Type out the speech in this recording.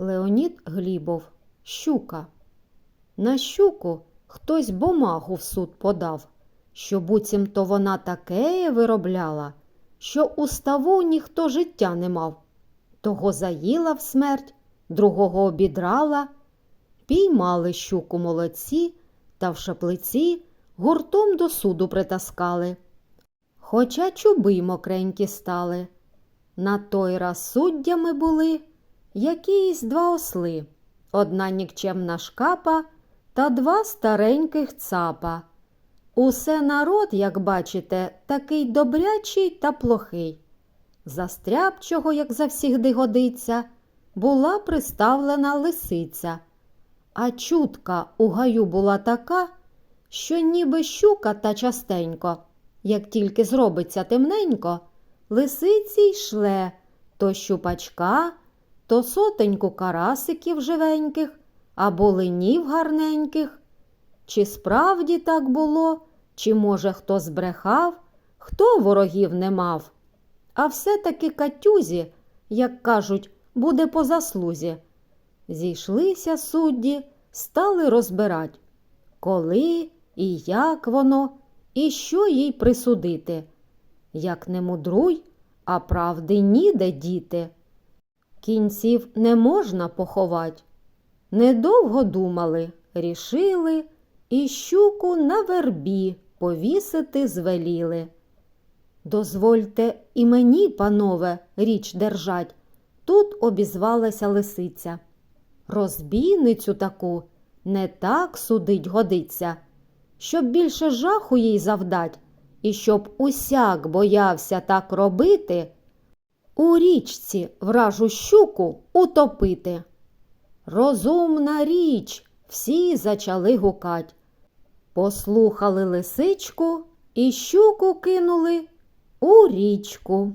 Леонід Глібов. Щука. На щуку хтось бумагу в суд подав, що буцімто вона таке виробляла, що у ставу ніхто життя не мав. Того заїла в смерть, другого обідрала. Піймали щуку молодці та в шаплиці гуртом до суду притаскали. Хоча чуби мокренькі стали. На той раз суддями були якісь два осли, одна нікчемна шкапа та два стареньких цапа. Усе народ, як бачите, такий добрячий та плохий. Застрябчого, як завсігди годиться, була приставлена лисиця, а чутка у гаю була така, що ніби щука та частенько, як тільки зробиться темненько, лисиці й шле то щупачка, то сотеньку карасиків живеньких або линів гарненьких. Чи справді так було, чи, може, хто збрехав, хто ворогів не мав? А все-таки катюзі, як кажуть, буде по заслузі. Зійшлися судді, стали розбирать, коли і як воно, і що їй присудити. Як не мудруй, а правди ніде діти. Кінців не можна поховать. Недовго думали, рішили, і щуку на вербі повісити звеліли. Дозвольте і мені, панове, річ держать. Тут обізвалася лисиця. Розбійницю таку не так судить годиться, щоб більше жаху їй завдать, і щоб усяк боявся так робити, у річці вражу щуку утопити. Розумна річ, всі зачали гукать. Послухали лисичку і щуку кинули у річку.